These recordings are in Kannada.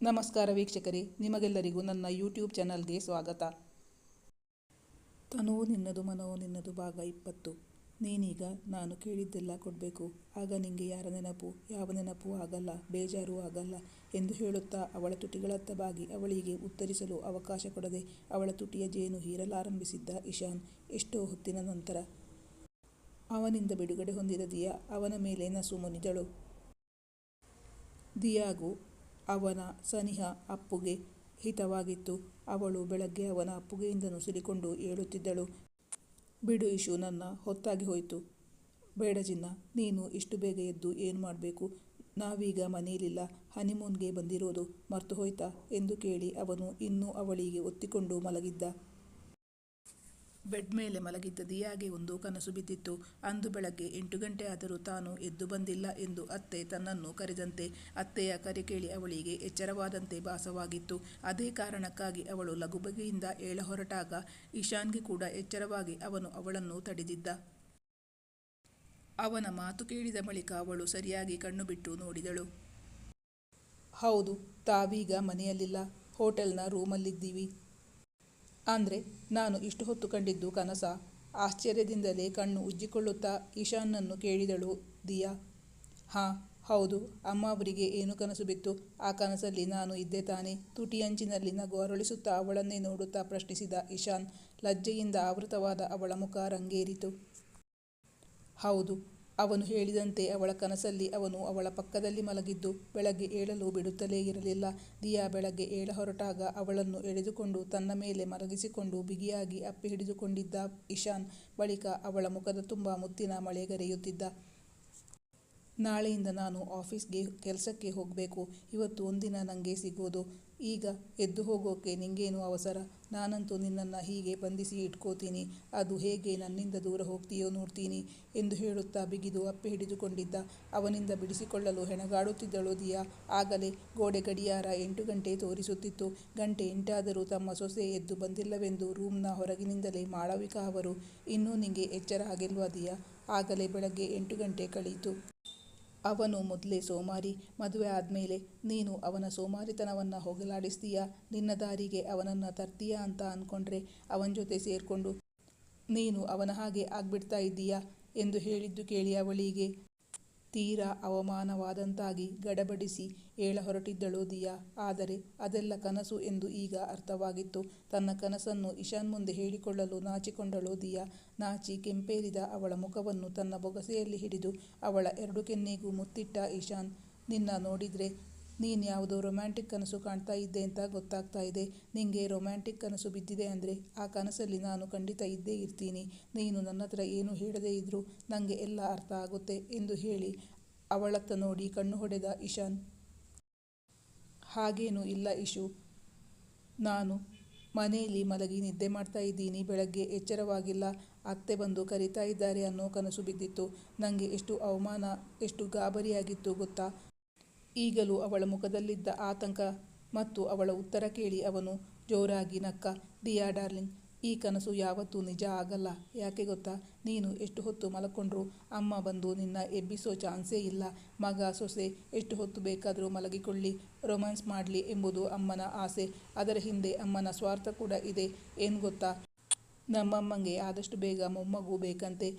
ನಮಸ್ಕಾರ ವೀಕ್ಷಕರೇ, ನಿಮಗೆಲ್ಲರಿಗೂ ನನ್ನ ಯೂಟ್ಯೂಬ್ ಚಾನಲ್ಗೆ ಸ್ವಾಗತ. ತನುವು ನಿನ್ನದು, ಮನವು ನಿನ್ನದು ಭಾಗ ಇಪ್ಪತ್ತು. ನೀನೀಗ ನಾನು ಕೇಳಿದ್ದೆಲ್ಲ ಕೊಡಬೇಕು. ಆಗ ನಿಂಗೆ ಯಾರ ನೆನಪು? ಯಾವ ನೆನಪು ಆಗಲ್ಲ, ಬೇಜಾರು ಆಗಲ್ಲ ಎಂದು ಹೇಳುತ್ತಾ ಅವಳ ತುಟಿಗಳತ್ತ ಬಾಗಿ ಅವಳಿಗೆ ಉತ್ತರಿಸಲು ಅವಕಾಶ ಕೊಡದೆ ಅವಳ ತುಟಿಯ ಜೇನು ಹೀರಲಾರಂಭಿಸಿದ್ದ ಇಶಾನ್ ಎಷ್ಟೋ ಹೊತ್ತಿನ ನಂತರ. ಅವನಿಂದ ಬಿಡುಗಡೆ ಹೊಂದಿದ ದಿಯಾ ಅವನ ಮೇಲೆ ನಸು ಮುನಿದಳು. ದಿಯಾಗೂ ಅವನ ಸನಿಹ ಅಪ್ಪುಗೆ ಹಿತವಾಗಿತ್ತು. ಅವಳು ಬೆಳಗ್ಗೆ ಅವನ ಅಪ್ಪುಗೆಯಿಂದ ನುಸಿರಿಕೊಂಡು ಏಳುತ್ತಿದ್ದಳು. ಬಿಡು ಇಶು ನನ್ನ ಹೊತ್ತಾಗಿ ಹೋಯಿತು. ಬೇಡ ಚಿನ್ನ ನೀನು ಇಷ್ಟು ಬೇಗ ಎದ್ದು ಏನು ಮಾಡಬೇಕು? ನಾವೀಗ ಮನೆಯಲ್ಲಿಲ್ಲ. ಹನಿಮೂನ್ಗೆ ಬಂದಿರೋದು ಮರ್ತು ಹೋಯ್ತಾ ಎಂದು ಕೇಳಿ ಅವನು ಇನ್ನೂ ಅವಳಿಗೆ ಒತ್ತಿಕೊಂಡು ಮಲಗಿದ್ದ. ಬೆಡ್ ಮೇಲೆ ಮಲಗಿದ್ದ ದಿಯಾಗೆ ಒಂದು ಕನಸು ಬಿದ್ದಿತ್ತು. ಅಂದು ಬೆಳಗ್ಗೆ ಎಂಟು ಗಂಟೆ ಆದರೂ ತಾನು ಎದ್ದು ಬಂದಿಲ್ಲ ಎಂದು ಅತ್ತೆ ತನ್ನನ್ನು ಕರೆದಂತೆ ಅತ್ತೆಯ ಕರೆ ಕೇಳಿ ಅವಳಿಗೆ ಎಚ್ಚರವಾದಂತೆ ಭಾಸವಾಗಿತ್ತು. ಅದೇ ಕಾರಣಕ್ಕಾಗಿ ಅವಳು ಲಘುಬಗೆಯಿಂದ ಏಳ ಹೊರಟಾಗ ಇಶಾನ್ಗೆ ಕೂಡ ಎಚ್ಚರವಾಗಿ ಅವನು ಅವಳನ್ನು ತಡೆದಿದ್ದ. ಅವನ ಮಾತು ಕೇಳಿದ ಬಳಿಕ ಅವಳು ಸರಿಯಾಗಿ ಕಣ್ಣು ಬಿಟ್ಟು ನೋಡಿದಳು. ಹೌದು, ತಾವೀಗ ಮನೆಯಲ್ಲಿಲ್ಲ. ಹೋಟೆಲ್ನ ರೂಮಲ್ಲಿದ್ದೀವಿ. ಅಂದ್ರೆ ನಾನು ಇಷ್ಟು ಹೊತ್ತು ಕಂಡಿದ್ದು ಕನಸ. ಆಶ್ಚರ್ಯದಿಂದಲೇ ಕಣ್ಣು ಉಜ್ಜಿಕೊಳ್ಳುತ್ತಾ ಈಶಾನ್ನನ್ನು ಕೇಳಿದಳು ದಿಯಾ. ಹಾಂ, ಹೌದು, ಅಮ್ಮ ಅವರಿಗೆ ಏನು ಕನಸು ಬಿತ್ತು? ಆ ಕನಸಲ್ಲಿ ನಾನು ಇದ್ದೆ ತಾನೆ. ನಗು ಅರಳಿಸುತ್ತಾ ಅವಳನ್ನೇ ನೋಡುತ್ತಾ ಪ್ರಶ್ನಿಸಿದ ಇಶಾನ್ ಲಜ್ಜೆಯಿಂದ ಆವೃತವಾದ ಅವಳ ಮುಖ ರಂಗೇರಿತು. ಹೌದು ಅವನು ಹೇಳಿದಂತೆ ಅವಳ ಕನಸಲ್ಲಿ ಅವನು ಅವಳ ಪಕ್ಕದಲ್ಲಿ ಮಲಗಿದ್ದು ಬೆಳಗ್ಗೆ ಏಳಲು ಬಿಡುತ್ತಲೇ ಇರಲಿಲ್ಲ. ದಿಯಾ ಬೆಳಗ್ಗೆ ಏಳ ಹೊರಟಾಗ ಅವಳನ್ನು ಎಳೆದುಕೊಂಡು ತನ್ನ ಮೇಲೆ ಮಲಗಿಸಿಕೊಂಡು ಬಿಗಿಯಾಗಿ ಅಪ್ಪಿ ಹಿಡಿದುಕೊಂಡಿದ್ದ ಇಶಾನ್ ಬಳಿಕ ಅವಳ ಮುಖದ ತುಂಬ ಮುತ್ತಿನ ಮಳೆಗರೆಯುತ್ತಿದ್ದ ನಾಳೆಯಿಂದ ನಾನು ಆಫೀಸ್ಗೆ, ಕೆಲಸಕ್ಕೆ ಹೋಗಬೇಕು. ಇವತ್ತು ಒಂದಿನ ನನಗೆ ಸಿಗೋದು. ಈಗ ಎದ್ದು ಹೋಗೋಕೆ ನಿಂಗೇನು ಅವಸರ? ನಾನಂತೂ ನಿನ್ನನ್ನು ಹೀಗೆ ಬಂಧಿಸಿ ಇಟ್ಕೋತೀನಿ. ಅದು ಹೇಗೆ ನನ್ನಿಂದ ದೂರ ಹೋಗ್ತೀಯೋ ನೋಡ್ತೀನಿ ಎಂದು ಹೇಳುತ್ತಾ ಬಿಗಿದು ಅಪ್ಪೆ ಹಿಡಿದುಕೊಂಡಿದ್ದ. ಅವನಿಂದ ಬಿಡಿಸಿಕೊಳ್ಳಲು ಹೆಣಗಾಡುತ್ತಿದ್ದಳು ದಿಯಾ. ಆಗಲೇ ಗೋಡೆ ಗಡಿಯಾರ ಎಂಟು ಗಂಟೆ ತೋರಿಸುತ್ತಿತ್ತು. ಗಂಟೆ ಎಂಟಾದರೂ ತಮ್ಮ ಸೊಸೆ ಎದ್ದು ಬಂದಿಲ್ಲವೆಂದು ರೂಮ್ನ ಹೊರಗಿನಿಂದಲೇ ಮಾಳವಿಕಾ ಅವರು, ಇನ್ನೂ ನಿಂಗೆ ಎಚ್ಚರ ಆಗಿಲ್ವಾ ದಿಯಾ? ಆಗಲೇ ಬೆಳಗ್ಗೆ ಎಂಟು ಗಂಟೆ ಕಳೆಯಿತು ಅವನು ಮೊದಲೇ ಸೋಮಾರಿ, ಮದುವೆ ಆದಮೇಲೆ ನೀನು ಅವನ ಸೋಮಾರಿತನವನ್ನು ಹೋಗಲಾಡಿಸ್ತೀಯಾ? ನಿನ್ನ ದಾರಿಗೆ ಅವನನ್ನು ತರ್ತೀಯಾ ಅಂತ ಅಂದ್ಕೊಂಡ್ರೆ ಅವನ ಜೊತೆ ಸೇರಿಕೊಂಡು, ನೀನು ಅವನ ಹಾಗೆ ಆಗ್ಬಿಡ್ತಾ ಇದ್ದೀಯಾ? ಎಂದು ಹೇಳಿದ್ದು ಕೇಳಿ ಅವಳಿಗೆ. ತೀರಾ ಅವಮಾನವಾದಂತಾಗಿ ಗಡಬಡಿಸಿ ಏಳ ಹೊರಟಿದ್ದಳು ದಿಯಾ. ಆದರೆ ಅದೆಲ್ಲ ಕನಸು ಎಂದು ಈಗ ಅರ್ಥವಾಗಿತ್ತು. ತನ್ನ ಕನಸನ್ನು ಇಶಾನ್ ಮುಂದೆ ಹೇಳಿಕೊಳ್ಳಲು ನಾಚಿಕೊಂಡಳು ದಿಯಾ. ನಾಚಿ ಕೆಂಪೇರಿದ ಅವಳ ಮುಖವನ್ನು ತನ್ನ ಬೊಗಸೆಯಲ್ಲಿ ಹಿಡಿದು ಅವಳ ಎರಡು ಕೆನ್ನೆಗೂ ಮುತ್ತಿಟ್ಟ ಇಶಾನ್ ನಿನ್ನ ನೋಡಿದ್ರೆ ನೀನು ಯಾವುದೋ ರೊಮ್ಯಾಂಟಿಕ್ ಕನಸು ಕಾಣ್ತಾ ಇದ್ದೆ ಅಂತ ಗೊತ್ತಾಗ್ತಾ ಇದೆ. ನಿಂಗೆ ರೊಮ್ಯಾಂಟಿಕ್ ಕನಸು ಬಿದ್ದಿದೆ ಅಂದರೆ ಆ ಕನಸಲ್ಲಿ ನಾನು ಖಂಡಿತ ಇದ್ದೇ ಇರ್ತೀನಿ. ನೀನು ನನ್ನ ಹತ್ರ ಏನು ಹೇಳದೇ ಇದ್ದರೂ ನನಗೆ ಎಲ್ಲ ಅರ್ಥ ಆಗುತ್ತೆ ಎಂದು ಹೇಳಿ ಅವಳತ್ತ ನೋಡಿ ಕಣ್ಣು ಹೊಡೆದ ಇಶಾನ್. ಹಾಗೇನೂ ಇಲ್ಲ ಇಶು. ನಾನು ಮನೆಯಲ್ಲಿ ಮಲಗಿ ನಿದ್ದೆ ಮಾಡ್ತಾ ಇದ್ದೀನಿ. ಬೆಳಗ್ಗೆ ಎಚ್ಚರವಾಗಿಲ್ಲ. ಅತ್ತೆ ಬಂದು ಕರಿತಾ ಇದ್ದಾರೆ ಅನ್ನೋ ಕನಸು ಬಿದ್ದಿತ್ತು. ನನಗೆ ಎಷ್ಟು ಅವಮಾನ, ಎಷ್ಟು ಗಾಬರಿಯಾಗಿತ್ತು ಗೊತ್ತಾ? ಈಗಲೂ ಅವಳ ಮುಖದಲ್ಲಿದ್ದ ಆತಂಕ ಮತ್ತು ಅವಳ ಉತ್ತರ ಕೇಳಿ ಅವನು, ಜೋರಾಗಿ ನಕ್ಕ ಡಿಯಾ ಡಾರ್ಲಿಂಗ್, ಈ ಕನಸು ಯಾವತ್ತೂ ನಿಜ ಆಗಲ್ಲ. ಯಾಕೆ ಗೊತ್ತಾ? ನೀನು ಎಷ್ಟು ಹೊತ್ತು ಮಲಕೊಂಡ್ರು? ಅಮ್ಮ ಬಂದು ನಿನ್ನ ಎಬ್ಬಿಸೋ ಚಾನ್ಸೇ ಇಲ್ಲ. ಮಗ ಸೊಸೆ, ಎಷ್ಟು ಹೊತ್ತು ಬೇಕಾದರೂ ಮಲಗಿಕೊಳ್ಳಿ. ರೊಮ್ಯಾನ್ಸ್ ಮಾಡಲಿ ಎಂಬುದು ಅಮ್ಮನ ಆಸೆ. ಅದರ ಹಿಂದೆ ಅಮ್ಮನ ಸ್ವಾರ್ಥ ಕೂಡ ಇದೆ. ಏನು ಗೊತ್ತಾ? ನಮ್ಮಮ್ಮಂಗೆ ಆದಷ್ಟು ಬೇಗ ಮೊಮ್ಮಗು ಬೇಕಂತೆ.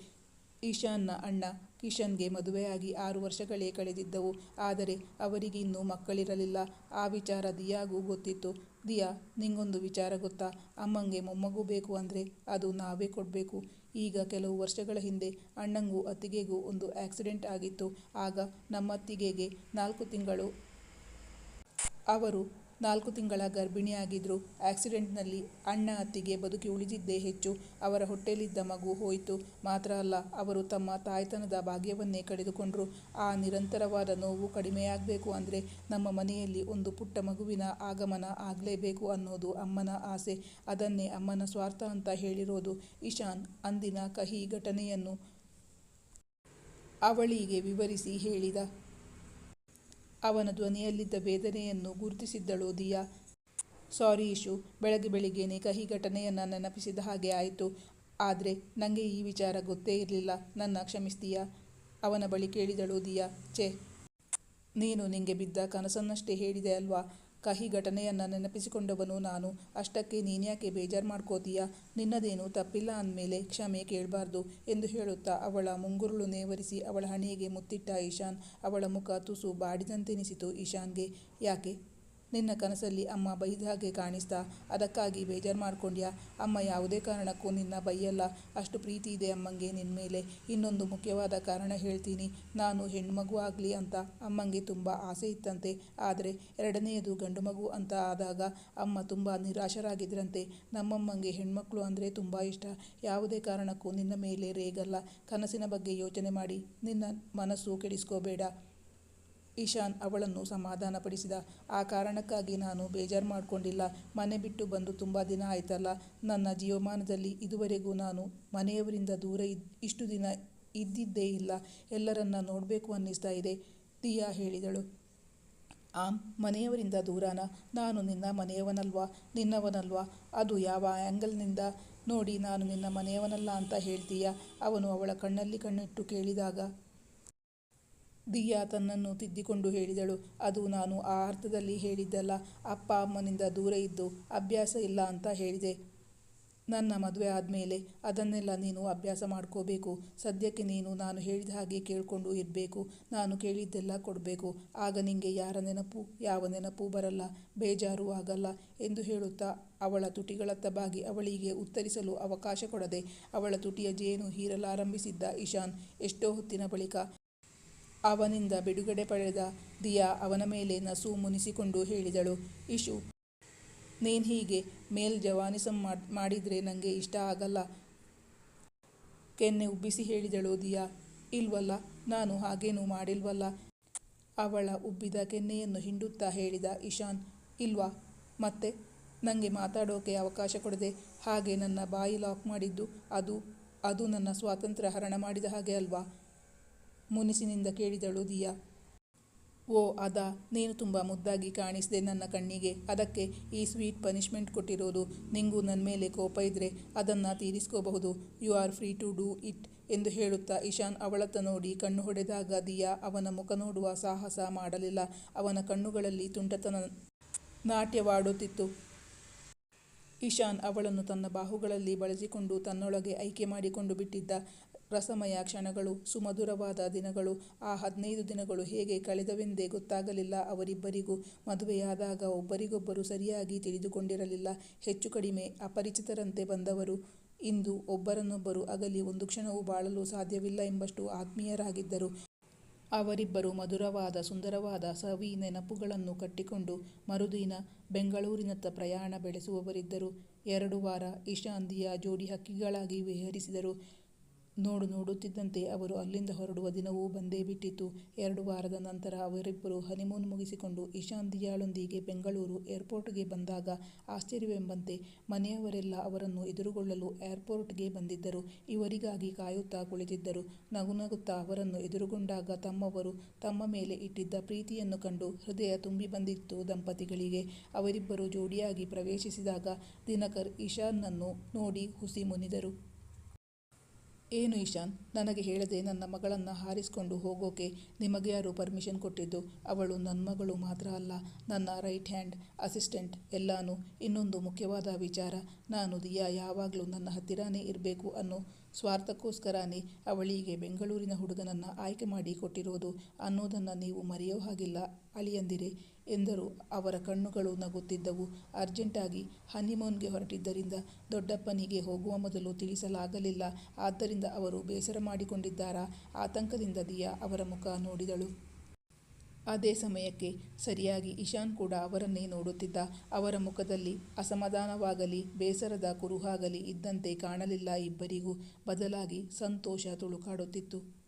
ಈಶಾನ್ನ ಅಣ್ಣ ಕಿಶನ್ಗೆ ಮದುವೆಯಾಗಿ ಆರು ವರ್ಷಗಳೇ ಕಳೆದಿದ್ದವು. ಆದರೆ ಅವರಿಗೆ ಇನ್ನೂ ಮಕ್ಕಳಿರಲಿಲ್ಲ. ಆ ವಿಚಾರ ದಿಯಾಗೂ ಗೊತ್ತಿತ್ತು. ದಿಯಾ, ನಿಂಗೊಂದು ವಿಚಾರ ಗೊತ್ತಾ? ಅಮ್ಮಂಗೆ ಮೊಮ್ಮಗು ಬೇಕು ಅಂದರೆ ಅದು ನಾವೇ ಕೊಡಬೇಕು. ಈಗ ಕೆಲವು ವರ್ಷಗಳ ಹಿಂದೆ ಅಣ್ಣಂಗೂ ಅತ್ತಿಗೆಗೂ ಒಂದು ಆಕ್ಸಿಡೆಂಟ್ ಆಗಿತ್ತು. ಆಗ ನಮ್ಮ ಅತ್ತಿಗೆಗೆ ನಾಲ್ಕು ತಿಂಗಳು. ಅವರು ನಾಲ್ಕು ತಿಂಗಳ ಗರ್ಭಿಣಿಯಾಗಿದ್ದರು ಆಕ್ಸಿಡೆಂಟ್ನಲ್ಲಿ ಅಣ್ಣ ಅತ್ತಿಗೆ ಬದುಕಿ ಉಳಿದಿದ್ದೇ ಹೆಚ್ಚು. ಅವರ ಹೊಟ್ಟೆಲಿದ್ದ ಮಗು ಹೋಯಿತು. ಮಾತ್ರ ಅಲ್ಲ, ಅವರು ತಮ್ಮ ತಾಯ್ತನದ ಭಾಗ್ಯವನ್ನೇ ಕಳೆದುಕೊಂಡರು. ಆ ನಿರಂತರವಾದ ನೋವು ಕಡಿಮೆಯಾಗಬೇಕು ಅಂದರೆ ನಮ್ಮ ಮನೆಯಲ್ಲಿ ಒಂದು ಪುಟ್ಟ ಮಗುವಿನ ಆಗಮನ ಆಗಲೇಬೇಕು ಅನ್ನೋದು ಅಮ್ಮನ ಆಸೆ. ಅದನ್ನೇ ಅಮ್ಮನ ಸ್ವಾರ್ಥ ಅಂತ ಹೇಳಿರೋದು ಇಶಾನ್ ಅಂದಿನ ಕಹಿ ಘಟನೆಯನ್ನು ಅವಳಿಗೆ ವಿವರಿಸಿ ಹೇಳಿದ. ಅವನ ಧ್ವನಿಯಲ್ಲಿದ್ದ ವೇದನೆಯನ್ನು ಗುರುತಿಸಿದ್ದಳು ದಿಯಾ. ಸಾರಿ ಇಶು ಬೆಳಗ್ಗೆ ಬೆಳಿಗ್ಗೆನೆ ಕಹಿ ಘಟನೆಯನ್ನು ನೆನಪಿಸಿದ ಹಾಗೆ ಆಯಿತು. ಆದರೆ ನನಗೆ ಈ ವಿಚಾರ ಗೊತ್ತೇ ಇರಲಿಲ್ಲ. ನನ್ನ ಕ್ಷಮಿಸ್ತೀಯಾ? ಅವನ ಬಳಿ ಕೇಳಿದಳು ದಿಯಾ, ಛೇ, ನೀನು ನಿಂಗೆ ಬಿದ್ದ ಕನಸನ್ನಷ್ಟೇ ಹೇಳಿದೆ ಅಲ್ವಾ? ಕಹಿ ಘಟನೆಯನ್ನು ನೆನಪಿಸಿಕೊಂಡವನು ನಾನು. ಅಷ್ಟಕ್ಕೆ ನೀನ್ಯಾಕೆ ಬೇಜಾರು ಮಾಡ್ಕೋತೀಯ? ನಿನ್ನದೇನು ತಪ್ಪಿಲ್ಲ ಅಂದಮೇಲೆ ಕ್ಷಮೆ ಕೇಳಬಾರ್ದು ಎಂದು ಹೇಳುತ್ತಾ ಅವಳ ಮುಂಗುರುಳು ನೇವರಿಸಿ ಅವಳ ಹಣೆಗೆ ಮುತ್ತಿಟ್ಟ ಈಶಾನ್ ಅವಳ ಮುಖ ತುಸು ಬಾಡಿದಂತೆನಿಸಿತು ಈಶಾನ್ಗೆ. ಯಾಕೆ? ನಿನ್ನ ಕನಸಲ್ಲಿ ಅಮ್ಮ ಬೈದ ಹಾಗೆ ಕಾಣಿಸ್ತಾ, ಅದಕ್ಕಾಗಿ ಬೇಜಾರು ಮಾಡ್ಕೊಂಡ್ಯಾ? ಅಮ್ಮ, ಯಾವುದೇ ಕಾರಣಕ್ಕೂ ನಿನ್ನ ಬೈಯಲ್ಲ. ಅಷ್ಟು ಪ್ರೀತಿ ಇದೆ ಅಮ್ಮಂಗೆ ನಿನ್ನ ಮೇಲೆ. ಇನ್ನೊಂದು ಮುಖ್ಯವಾದ ಕಾರಣ ಹೇಳ್ತೀನಿ. ನಾನು ಹೆಣ್ಮಗು ಆಗಲಿ ಅಂತ ಅಮ್ಮಂಗೆ ತುಂಬ ಆಸೆ ಇತ್ತಂತೆ. ಆದರೆ ಎರಡನೆಯದು ಗಂಡು ಮಗು ಅಂತ ಆದಾಗ ಅಮ್ಮ ತುಂಬ ನಿರಾಶರಾಗಿದ್ರಂತೆ. ನಮ್ಮಮ್ಮಂಗೆ ಹೆಣ್ಮಕ್ಳು ಅಂದರೆ ತುಂಬ ಇಷ್ಟ. ಯಾವುದೇ ಕಾರಣಕ್ಕೂ ನಿನ್ನ ಮೇಲೆ ರೇಗಲ್ಲ. ಕನಸಿನ ಬಗ್ಗೆ ಯೋಚನೆ ಮಾಡಿ. ನಿನ್ನ ಮನಸ್ಸು ಕೆಡಿಸ್ಕೋಬೇಡ. ಈಶಾನ್ ಅವಳನ್ನು ಸಮಾಧಾನಪಡಿಸಿದ. ಆ ಕಾರಣಕ್ಕಾಗಿ ನಾನು ಬೇಜಾರು ಮಾಡಿಕೊಂಡಿಲ್ಲ. ಮನೆ ಬಿಟ್ಟು ಬಂದು ತುಂಬ ದಿನ ಆಯ್ತಲ್ಲ. ನನ್ನ ಜೀವಮಾನದಲ್ಲಿ ಇದುವರೆಗೂ ನಾನು ಮನೆಯವರಿಂದ ದೂರ ಇಷ್ಟು ದಿನ ಇದ್ದಿದ್ದೇ ಇಲ್ಲ. ಎಲ್ಲರನ್ನ ನೋಡಬೇಕು ಅನ್ನಿಸ್ತಾ ಇದೆ ತಿಯಾ ಹೇಳಿದಳು. ಆಂ, ಮನೆಯವರಿಂದ ದೂರನ? ನಾನು ನಿನ್ನ ಮನೆಯವನಲ್ವಾ? ನಿನ್ನವನಲ್ವಾ? ಅದು ಯಾವ ಆ್ಯಂಗಲ್ನಿಂದ ನೋಡಿ, ನಾನು ನಿನ್ನ ಮನೆಯವನಲ್ಲ ಅಂತ ಹೇಳ್ತೀಯ? ಅವನು ಅವಳ ಕಣ್ಣಲ್ಲಿ ಕಣ್ಣಿಟ್ಟು ಕೇಳಿದಾಗ ದಿಯಾ ತನ್ನನ್ನು ತಿದ್ದಿಕೊಂಡು ಹೇಳಿದಳು. ಅದು ನಾನು ಆ ಅರ್ಥದಲ್ಲಿ ಹೇಳಿದ್ದಲ್ಲ. ಅಪ್ಪ ಅಮ್ಮನಿಂದ ದೂರ ಇದ್ದು ಅಭ್ಯಾಸ ಇಲ್ಲ ಅಂತ ಹೇಳಿದೆ. ನನ್ನ ಮದುವೆ ಆದಮೇಲೆ ಅದನ್ನೆಲ್ಲ ನೀನು ಅಭ್ಯಾಸ ಮಾಡ್ಕೋಬೇಕು. ಸದ್ಯಕ್ಕೆ ನೀನು ನಾನು ಹೇಳಿದ ಹಾಗೆ ಕೇಳಿಕೊಂಡು ಇರಬೇಕು. ನಾನು ಕೇಳಿದ್ದೆಲ್ಲ ಕೊಡಬೇಕು. ಆಗ ನಿಂಗೆ ಯಾರ ನೆನಪು? ಯಾವ ನೆನಪು ಬರಲ್ಲ. ಬೇಜಾರು ಆಗಲ್ಲ ಎಂದು ಹೇಳುತ್ತಾ ಅವಳ ತುಟಿಗಳತ್ತ ಬಾಗಿ ಅವಳಿಗೆ ಉತ್ತರಿಸಲು ಅವಕಾಶ ಕೊಡದೆ ಅವಳ ತುಟಿಯ ಜೇನು ಹೀರಲಾರಂಭಿಸಿದ್ದ ಇಶಾನ್ ಎಷ್ಟೋ ಹೊತ್ತಿನ ಬಳಿಕ ಅವನಿಂದ ಬಿಡುಗಡೆ ಪಡೆದ ದಿಯಾ ಅವನ ಮೇಲೆ ನಸು ಮುನಿಸಿಕೊಂಡು ಹೇಳಿದಳು, ಇಶು, ನೀನು ಹೀಗೆ ಮೇಲ್ ಜವಾನಿಸಂ ಮಾಡಿದರೆ ನನಗೆ ಇಷ್ಟ ಆಗಲ್ಲ. ಕೆನ್ನೆ ಉಬ್ಬಿಸಿ ಹೇಳಿದಳು ದಿಯಾ, ಇಲ್ವಲ್ಲ, ನಾನು ಹಾಗೇನೂ ಮಾಡಿಲ್ವಲ್ಲ. ಅವಳ ಉಬ್ಬಿದ ಕೆನ್ನೆಯನ್ನು ಹಿಂಡುತ್ತಾ ಹೇಳಿದ ಇಶಾನ್, ಇಲ್ವಾ, ಮತ್ತೆ? ನನಗೆ ಮಾತಾಡೋಕೆ ಅವಕಾಶ ಕೊಡದೆ ಹಾಗೆ ನನ್ನ ಬಾಯಿ ಲಾಕ್ ಮಾಡಿದ್ದು, ಅದು ಅದು ನನ್ನ ಸ್ವಾತಂತ್ರ್ಯ ಹರಣ ಮಾಡಿದ ಹಾಗೆ ಅಲ್ವಾ? ಮುನಿಸಿನಿಂದ ಕೇಳಿದಳು ದಿಯಾ. ಓ, ಅದಾ, ನೀನು ತುಂಬ ಮುದ್ದಾಗಿ ಕಾಣಿಸಿದೆ ನನ್ನ ಕಣ್ಣಿಗೆ. ಅದಕ್ಕೆ ಈ ಸ್ವೀಟ್ ಪನಿಷ್ಮೆಂಟ್ ಕೊಟ್ಟಿರೋದು. ನಿಂಗೂ ನನ್ನ ಮೇಲೆ ಕೋಪ ಇದ್ದರೆ ಅದನ್ನು ತೀರಿಸ್ಕೋಬಹುದು. You are free to do it ಎಂದು ಹೇಳುತ್ತಾ ಇಶಾನ್ ಅವಳತ್ತ ನೋಡಿ ಕಣ್ಣು ಹೊಡೆದಾಗ ದಿಯಾ ಅವನ ಮುಖ ನೋಡುವ ಸಾಹಸ ಮಾಡಲಿಲ್ಲ. ಅವನ ಕಣ್ಣುಗಳಲ್ಲಿ ತುಂಟತನ ನಾಟ್ಯವಾಡುತ್ತಿತ್ತು. ಇಶಾನ್ ಅವಳನ್ನು ತನ್ನ ಬಾಹುಗಳಲ್ಲಿ ಬಳಸಿಕೊಂಡು ತನ್ನೊಳಗೆ ಆಯ್ಕೆ ಮಾಡಿಕೊಂಡು ಬಿಟ್ಟಿದ್ದ. ರಸಮಯ ಕ್ಷಣಗಳು, ಸುಮಧುರವಾದ ದಿನಗಳು, ಆ ಹದಿನೈದು ದಿನಗಳು ಹೇಗೆ ಕಳೆದವೆಂದೇ ಗೊತ್ತಾಗಲಿಲ್ಲ. ಅವರಿಬ್ಬರಿಗೂ ಮದುವೆಯಾದಾಗ ಒಬ್ಬರಿಗೊಬ್ಬರು ಸರಿಯಾಗಿ ತಿಳಿದುಕೊಂಡಿರಲಿಲ್ಲ. ಹೆಚ್ಚು ಕಡಿಮೆ ಅಪರಿಚಿತರಂತೆ ಬಂದವರು. ಇಂದು ಒಬ್ಬರನ್ನೊಬ್ಬರು ಅಗಲಿ ಒಂದು ಕ್ಷಣವೂ ಬಾಳಲು ಸಾಧ್ಯವಿಲ್ಲ ಎಂಬಷ್ಟು ಆತ್ಮೀಯರಾಗಿದ್ದರು. ಅವರಿಬ್ಬರು ಮಧುರವಾದ, ಸುಂದರವಾದ ಸವಿ ನೆನಪುಗಳನ್ನು ಕಟ್ಟಿಕೊಂಡು ಮರುದಿನ ಬೆಂಗಳೂರಿನತ್ತ ಪ್ರಯಾಣ ಬೆಳೆಸುವವರಿದ್ದರು. ಎರಡು ವಾರ ಇಶಾಂದಿಯ ಜೋಡಿ ಹಕ್ಕಿಗಳಾಗಿ ವಿಹರಿಸಿದರು. ನೋಡು ನೋಡುತ್ತಿದ್ದಂತೆ ಅವರು ಅಲ್ಲಿಂದ ಹೊರಡುವ ದಿನವೂ ಬಂದೇ ಬಿಟ್ಟಿತು. ಎರಡು ವಾರದ ನಂತರ ಅವರಿಬ್ಬರು ಹನಿಮೂನ್ ಮುಗಿಸಿಕೊಂಡು ಇಶಾನ್ ದಿಯಾಳೊಂದಿಗೆ ಬೆಂಗಳೂರು ಏರ್ಪೋರ್ಟ್ಗೆ ಬಂದಾಗ ಆಶ್ಚರ್ಯವೆಂಬಂತೆ ಮನೆಯವರೆಲ್ಲ ಅವರನ್ನು ಎದುರುಗೊಳ್ಳಲು ಏರ್ಪೋರ್ಟ್ಗೆ ಬಂದಿದ್ದರು. ಇವರಿಗಾಗಿ ಕಾಯುತ್ತಾ ಕುಳಿತಿದ್ದರು. ನಗುನಗುತ್ತಾ ಅವರನ್ನು ಎದುರುಗೊಂಡಾಗ ತಮ್ಮವರು ತಮ್ಮ ಮೇಲೆ ಇಟ್ಟಿದ್ದ ಪ್ರೀತಿಯನ್ನು ಕಂಡು ಹೃದಯ ತುಂಬಿ ಬಂದಿತ್ತು ದಂಪತಿಗಳಿಗೆ. ಅವರಿಬ್ಬರು ಜೋಡಿಯಾಗಿ ಪ್ರವೇಶಿಸಿದಾಗ ದಿನಕರ್ ಇಶಾನ್ನನ್ನು ನೋಡಿ ಹುಸಿ ಮುನಿದರು. ಏನು ಇಶಾನ್ ನನಗೆ ಹೇಳದೆ ನನ್ನ ಮಗಳನ್ನು ಹಾರಿಸಿಕೊಂಡು ಹೋಗೋಕೆ ನಿಮಗೆ ಯಾರು ಪರ್ಮಿಷನ್ ಕೊಟ್ಟಿದ್ದು? ಅವಳು ನನ್ನ ಮಗಳು ಮಾತ್ರ ಅಲ್ಲ, ನನ್ನ ರೈಟ್ ಹ್ಯಾಂಡ್ ಅಸಿಸ್ಟೆಂಟ್ ಎಲ್ಲಾನು. ಇನ್ನೊಂದು ಮುಖ್ಯವಾದ ವಿಚಾರ, ನಾನು ದಿಯಾ ಯಾವಾಗಲೂ ನನ್ನ ಹತ್ತಿರನೇ ಇರಬೇಕು ಅನ್ನೋ ಸ್ವಾರ್ಥಕ್ಕೋಸ್ಕರನೇ ಅವಳಿಗೆ ಬೆಂಗಳೂರಿನ ಹುಡುಗನನ್ನು ಆಯ್ಕೆ ಮಾಡಿ ಕೊಟ್ಟಿರೋದು ಅನ್ನೋದನ್ನು ನೀವು ಮರೆಯೋ ಹಾಗಿಲ್ಲ ಅಳಿಯಂದಿರೆ. ಎಂದರು. ಅವರ ಕಣ್ಣುಗಳು ನಗುತ್ತಿದ್ದವು. ಅರ್ಜೆಂಟಾಗಿ ಹನಿಮೂನ್ಗೆ ಹೊರಟಿದ್ದರಿಂದ ದೊಡ್ಡಪ್ಪನಿಗೆ ಹೋಗುವ ಮೊದಲು ತಿಳಿಸಲಾಗಲಿಲ್ಲ. ಆದ್ದರಿಂದ ಅವರು ಬೇಸರ ಮಾಡಿಕೊಂಡಿದ್ದಾರಾ? ಆತಂಕದಿಂದ ದಿಯಾ ಅವರ ಮುಖ ನೋಡಿದಳು. ಅದೇ ಸಮಯಕ್ಕೆ ಸರಿಯಾಗಿ ಇಶಾನ್ ಕೂಡ ಅವರನ್ನೇ ನೋಡುತ್ತಿದ್ದ. ಅವರ ಮುಖದಲ್ಲಿ ಅಸಮಾಧಾನವಾಗಲಿ, ಬೇಸರದ ಕುರುಹಾಗಲಿ ಇದ್ದಂತೆ ಕಾಣಲಿಲ್ಲ ಇಬ್ಬರಿಗೂ. ಬದಲಾಗಿ ಸಂತೋಷ ತುಳುಕಾಡುತ್ತಿತ್ತು.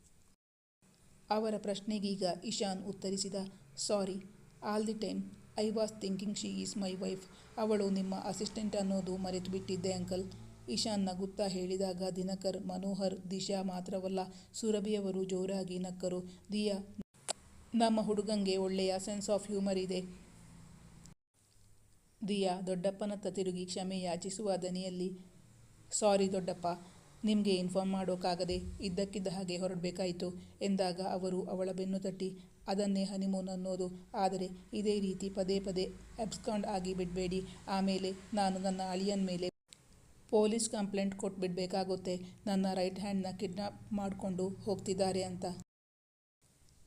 ಅವರ ಪ್ರಶ್ನೆಗೀಗ ಇಶಾನ್ ಉತ್ತರಿಸಿದ, sorry all the time I was thinking she is my wife ಅವಳು ನಿಮ್ಮ ಅಸಿಸ್ಟೆಂಟ್ ಅನ್ನೋದು ಮರೆತು ಬಿಟ್ಟಿದ್ದೆ ಅಂಕಲ್. ಇಶಾನ್ ನಗುತ್ತಾ ಹೇಳಿದಾಗ ದಿನಕರ್, ಮನೋಹರ್, ದಿಶಾ ಮಾತ್ರವಲ್ಲ, ಸುರಭಿಯವರು ಜೋರಾಗಿ ನಕ್ಕರು. ದಿಯಾ, ನಮ್ಮ ಹುಡುಗಂಗೆ ಒಳ್ಳೆಯ ಸೆನ್ಸ್ ಆಫ್ ಹ್ಯೂಮರ್ ಇದೆ. ದಿಯಾ ದೊಡ್ಡಪ್ಪನತ್ತ ತಿರುಗಿ ಕ್ಷಮೆ ಯಾಚಿಸುವ ದನಿಯಲ್ಲಿ ಸಾರಿ ದೊಡ್ಡಪ್ಪ ನಿಮಗೆ ಇನ್ಫಾರ್ಮ್ ಮಾಡೋಕ್ಕಾಗದೆ ಇದ್ದಕ್ಕಿದ್ದ ಹಾಗೆ ಹೊರಡಬೇಕಾಯಿತು ಎಂದಾಗ ಅವರು ಅವಳ ಬೆನ್ನು ತಟ್ಟಿ, ಅದನ್ನೇ ಹನಿಮೂನ್ ಅನ್ನೋದು. ಆದರೆ ಇದೇ ರೀತಿ ಪದೇ ಪದೇ ಅಬ್ಸ್ಕಾಂಡ್ ಆಗಿ ಬಿಡಬೇಡಿ. ಆಮೇಲೆ ನಾನು ನನ್ನ ಅಳಿಯನ ಮೇಲೆ ಪೊಲೀಸ್ ಕಂಪ್ಲೇಂಟ್ ಕೊಟ್ಬಿಡ್ಬೇಕಾಗುತ್ತೆ. ನನ್ನ ರೈಟ್ ಹ್ಯಾಂಡ್ನ ಕಿಡ್ನಾಪ್ ಮಾಡಿಕೊಂಡು ಹೋಗ್ತಿದ್ದಾರೆ ಅಂತ.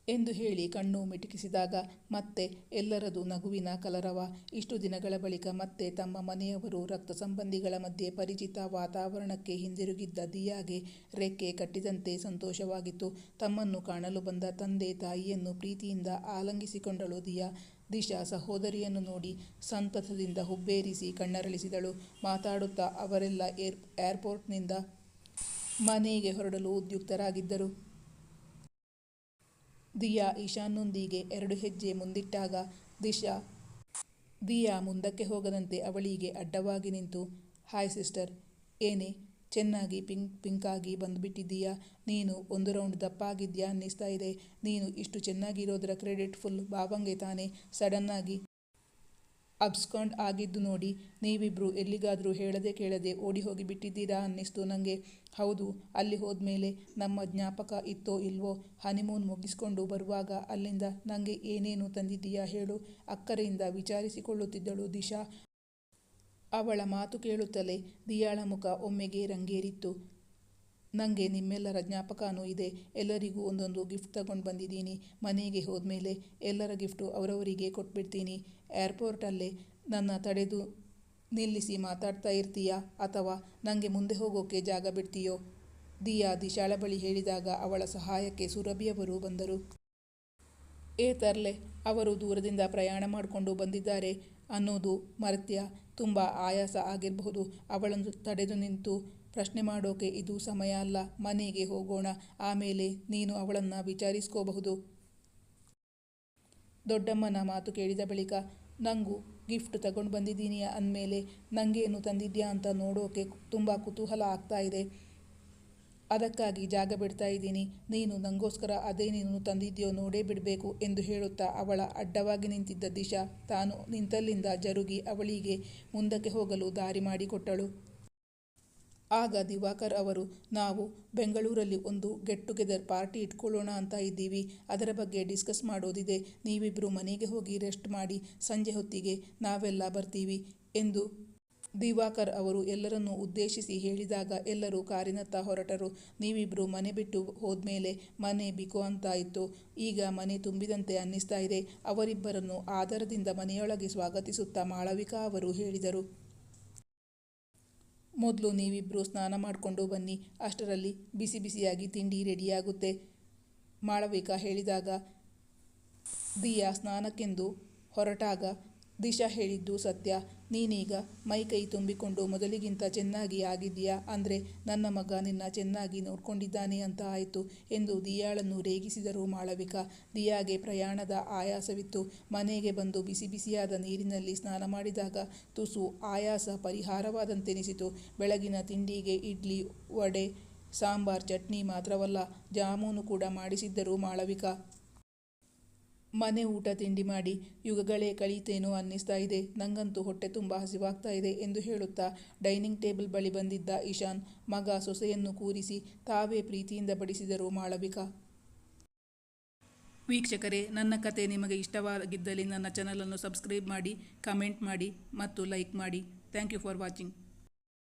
ಎಂದು ಹೇಳಿ ಕಣ್ಣು ಮಿಟುಕಿಸಿದಾಗ, ಮತ್ತೆ ಎಲ್ಲರದು ನಗುವಿನ ಕಲರವ? ಇಷ್ಟು ದಿನಗಳ ಬಳಿಕ ಮತ್ತೆ ತಮ್ಮ ಮನೆಯವರು ರಕ್ತ ಸಂಬಂಧಿಗಳ ಮಧ್ಯೆ ಪರಿಚಿತ ವಾತಾವರಣಕ್ಕೆ ಹಿಂದಿರುಗಿದ್ದ ದಿಯಾಗೆ ರೆಕ್ಕೆ ಕಟ್ಟಿದಂತೆ ಸಂತೋಷವಾಗಿತ್ತು. ತಮ್ಮನ್ನು ಕಾಣಲು ಬಂದ ತಂದೆ ತಾಯಿಯನ್ನು ಪ್ರೀತಿಯಿಂದ ಆಲಂಗಿಸಿಕೊಂಡಳು ದಿಯಾ. ದಿಶಾ ಸಹೋದರಿಯನ್ನು ನೋಡಿ ಸಂತಸದಿಂದ ಹುಬ್ಬೇರಿಸಿ ಕಣ್ಣರಳಿಸಿದಳು. ಮಾತಾಡುತ್ತಾ ಅವರೆಲ್ಲ ಏರ್, ಏರ್ಪೋರ್ಟ್ನಿಂದ ಮನೆಗೆ ಹೊರಡಲು ಉದ್ಯುಕ್ತರಾಗಿದ್ದರು. ದಿಯಾ ಈಶಾನ್ನೊಂದಿಗೆ ಎರಡು ಹೆಜ್ಜೆ ಮುಂದಿಟ್ಟಾಗ ದಿಶಾ, ದಿಯಾ ಮುಂದಕ್ಕೆ ಹೋಗದಂತೆ ಅವಳಿಗೆ ಅಡ್ಡವಾಗಿ ನಿಂತು, ಹಾಯ್ ಸಿಸ್ಟರ್, ಏನೇ? ಚೆನ್ನಾಗಿ ಪಿಂಕ್, ಪಿಂಕಾಗಿ ಬಂದುಬಿಟ್ಟಿದ್ದೀಯಾ? ನೀನು ಒಂದು ರೌಂಡ್ ದಪ್ಪಾಗಿದ್ಯಾ ಅನ್ನಿಸ್ತಾ ಇದೆ. ನೀನು ಇಷ್ಟು ಚೆನ್ನಾಗಿರೋದರ ಕ್ರೆಡಿಟ್ ಫುಲ್ ಬಾವಂಗೆ ತಾನೇ. ಸಡನ್ನಾಗಿ ಅಬ್ಸ್ಕಾಂಡ್ ಆಗಿದ್ದು ನೋಡಿ ನೀವಿಬ್ಬರು ಎಲ್ಲಿಗಾದರೂ ಹೇಳದೆ ಕೇಳದೆ ಓಡಿ ಹೋಗಿ ಬಿಟ್ಟಿದ್ದೀರಾ ಅನ್ನಿಸ್ತು ನನಗೆ ಹೌದು, ಅಲ್ಲಿ ಹೋದ್ಮೇಲೆ ನಮ್ಮ ಜ್ಞಾಪಕ ಇತ್ತೋ ಇಲ್ವೋ ಹನಿಮೂನ್ ಮುಗಿಸ್ಕೊಂಡು ಬರುವಾಗ ಅಲ್ಲಿಂದ ನನಗೆ ಏನೇನು ತಂದಿದ್ದೀಯಾ ಹೇಳು. ಅಕ್ಕರೆಯಿಂದ ವಿಚಾರಿಸಿಕೊಳ್ಳುತ್ತಿದ್ದಳು ದಿಶಾ. ಅವಳ ಮಾತು ಕೇಳುತ್ತಲೇ ದಿಯಾಳ ಮುಖ ಒಮ್ಮೆಗೆ ರಂಗೇರಿತ್ತು. ನನಗೆ ನಿಮ್ಮೆಲ್ಲರ ಜ್ಞಾಪಕನೂ ಇದೆ. ಎಲ್ಲರಿಗೂ ಒಂದೊಂದು ಗಿಫ್ಟ್ ತಗೊಂಡು ಬಂದಿದ್ದೀನಿ. ಮನೆಗೆ ಹೋದ್ಮೇಲೆ ಎಲ್ಲರ ಗಿಫ್ಟು ಅವರವರಿಗೆ ಕೊಟ್ಬಿಡ್ತೀನಿ. ಏರ್ಪೋರ್ಟಲ್ಲೇ ನನ್ನ ತಡೆದು ನಿಲ್ಲಿಸಿ ಮಾತಾಡ್ತಾ ಇರ್ತೀಯಾ ಅಥವಾ ನನಗೆ ಮುಂದೆ ಹೋಗೋಕೆ ಜಾಗ ಬಿಡ್ತೀಯೋ? ದಿಯಾ ದಿಶಾಳ ಬಳಿ ಹೇಳಿದಾಗ ಅವಳ ಸಹಾಯಕ್ಕೆ ಸುರಭಿಯವರು ಬಂದರು. ಏ ತರ್ಲೆ, ಅವರು ದೂರದಿಂದ ಪ್ರಯಾಣ ಮಾಡಿಕೊಂಡು ಬಂದಿದ್ದಾರೆ. ಅನ್ನೋದು ಮರ್ತ್ಯ, ತುಂಬ ಆಯಾಸ ಆಗಿರಬಹುದು. ಅವಳನ್ನು ತಡೆದು ನಿಂತು ಪ್ರಶ್ನೆ ಮಾಡೋಕೆ ಇದು ಸಮಯ ಅಲ್ಲ, ಮನೆಗೆ ಹೋಗೋಣ, ಆಮೇಲೆ ನೀನು ಅವಳನ್ನು ವಿಚಾರಿಸ್ಕೋಬಹುದು. ದೊಡ್ಡಮ್ಮನ ಮಾತು ಕೇಳಿದ ಬಳಿಕ, ನಂಗೂ ಗಿಫ್ಟ್ ತಗೊಂಡು ಬಂದಿದ್ದೀನಿ ಅಂದಮೇಲೆ ನನಗೇನು ತಂದಿದ್ಯಾ ಅಂತ ನೋಡೋಕೆ ತುಂಬ ಕುತೂಹಲ ಆಗ್ತಾ ಇದೆ. ಅದಕ್ಕಾಗಿ ಜಾಗ ಬಿಡ್ತಾ ಇದ್ದೀನಿ, ನೀನು ನನಗೋಸ್ಕರ ಅದೇ ನೀನು ತಂದಿದ್ಯೋ ನೋಡೇ ಬಿಡಬೇಕು ಎಂದು ಹೇಳುತ್ತಾ ಅವಳ ಅಡ್ಡವಾಗಿ ನಿಂತಿದ್ದ ದಿಶಾ, ತಾನು ನಿಂತಲ್ಲಿಂದ ಜರುಗಿ ಅವಳಿಗೆ ಮುಂದಕ್ಕೆ ಹೋಗಲು ದಾರಿ ಮಾಡಿಕೊಟ್ಟಳು. ಆಗ ದಿವಾಕರ್ ಅವರು, ನಾವು ಬೆಂಗಳೂರಲ್ಲಿ ಒಂದು ಗೆಟ್ ಟುಗೆದರ್ ಪಾರ್ಟಿ ಇಟ್ಕೊಳ್ಳೋಣ ಅಂತ ಇದ್ದೀವಿ. ಅದರ ಬಗ್ಗೆ ಡಿಸ್ಕಸ್ ಮಾಡೋದಿದೆ. ನೀವಿಬ್ಬರು ಮನೆಗೆ ಹೋಗಿ ರೆಸ್ಟ್ ಮಾಡಿ, ಸಂಜೆ ಹೊತ್ತಿಗೆ ನಾವೆಲ್ಲ ಬರ್ತೀವಿ ಎಂದು ದಿವಾಕರ್ ಅವರು ಎಲ್ಲರನ್ನೂ ಉದ್ದೇಶಿಸಿ ಹೇಳಿದಾಗ ಎಲ್ಲರೂ ಕಾರಿನತ್ತ ಹೊರಟರು. ನೀವಿಬ್ಬರು ಮನೆ ಬಿಟ್ಟು ಹೋದ್ಮೇಲೆ ಮನೆ ಬಿಕೋ ಅಂತ ಇತ್ತು. ಈಗ ಮನೆ ತುಂಬಿದಂತೆ ಅನ್ನಿಸ್ತಾ ಇದೆ. ಅವರಿಬ್ಬರನ್ನು ಆದರದಿಂದ ಮನೆಯೊಳಗೆ ಸ್ವಾಗತಿಸುತ್ತಾ ಮಾಳವಿಕಾ ಅವರು ಹೇಳಿದರು. ಮೊದಲು ನೀವಿಬ್ಬರು ಸ್ನಾನ ಮಾಡಿಕೊಂಡು ಬನ್ನಿ. ಅಷ್ಟರಲ್ಲಿ ಬಿಸಿ ಬಿಸಿಯಾಗಿ ತಿಂಡಿ ರೆಡಿಯಾಗುತ್ತೆ ಮಾಳವಿಕ ಹೇಳಿದಾಗ, ದಿಯಾ, ಸ್ನಾನಕ್ಕೆಂದು ಹೊರಟಾಗ ದಿಶಾ ಹೇಳಿದ್ದು ಸತ್ಯ. ನೀನೀಗ ಮೈ ಕೈ ತುಂಬಿಕೊಂಡು ಮೊದಲಿಗಿಂತ ಚೆನ್ನಾಗಿ ಆಗಿದೆಯಾ ಅಂದರೆ ನನ್ನ ಮಗ ನಿನ್ನ ಚೆನ್ನಾಗಿ ನೋಡ್ಕೊಂಡಿದ್ದಾನೆ ಅಂತ ಆಯಿತು ಎಂದು ದಿಯಾಳನ್ನು ರೇಗಿಸಿದರು ಮಾಳವಿಕಾ. ದಿಯಾಗೆ ಪ್ರಯಾಣದ ಆಯಾಸವಿತ್ತು. ಮನೆಗೆ ಬಂದು ಬಿಸಿ ಬಿಸಿಯಾದ ನೀರಿನಲ್ಲಿ ಸ್ನಾನ ಮಾಡಿದಾಗ ತುಸು ಆಯಾಸ ಪರಿಹಾರವಾದಂತೆನಿಸಿತು. ಬೆಳಗಿನ ತಿಂಡಿಗೆ ಇಡ್ಲಿ, ವಡೆ, ಸಾಂಬಾರ್, ಚಟ್ನಿ ಮಾತ್ರವಲ್ಲ ಜಾಮೂನು ಕೂಡ ಮಾಡಿಸಿದ್ದರು ಮಾಳವಿಕಾ. ಮನೆ ಊಟ ತಿಂಡಿ ಮಾಡಿ, ಯುಗಗಳೇ ಕಳೀತೇನೋ ಅನ್ನಿಸ್ತಾ ಇದೆ, ನಂಗಂತೂ ಹೊಟ್ಟೆ ತುಂಬ ಹಸಿವಾಗ್ತಾ ಇದೆ ಎಂದು ಹೇಳುತ್ತಾ ಡೈನಿಂಗ್ ಟೇಬಲ್ ಬಳಿ ಬಂದಿದ್ದ ಇಶಾನ್ ಮಗ ಸೊಸೆಯನ್ನು ಕೂರಿಸಿ ತಾವೇ ಪ್ರೀತಿಯಿಂದ ಬಡಿಸಿದರು ಮಾಳವಿಕಾ. ವೀಕ್ಷಕರೇ, ನನ್ನ ಕತೆ ನಿಮಗೆ ಇಷ್ಟವಾಗಿದ್ದಲ್ಲಿ ನನ್ನ ಚಾನಲನ್ನು ಸಬ್ಸ್ಕ್ರೈಬ್ ಮಾಡಿ, ಕಮೆಂಟ್ ಮಾಡಿ ಮತ್ತು ಲೈಕ್ ಮಾಡಿ. Thank you for watching.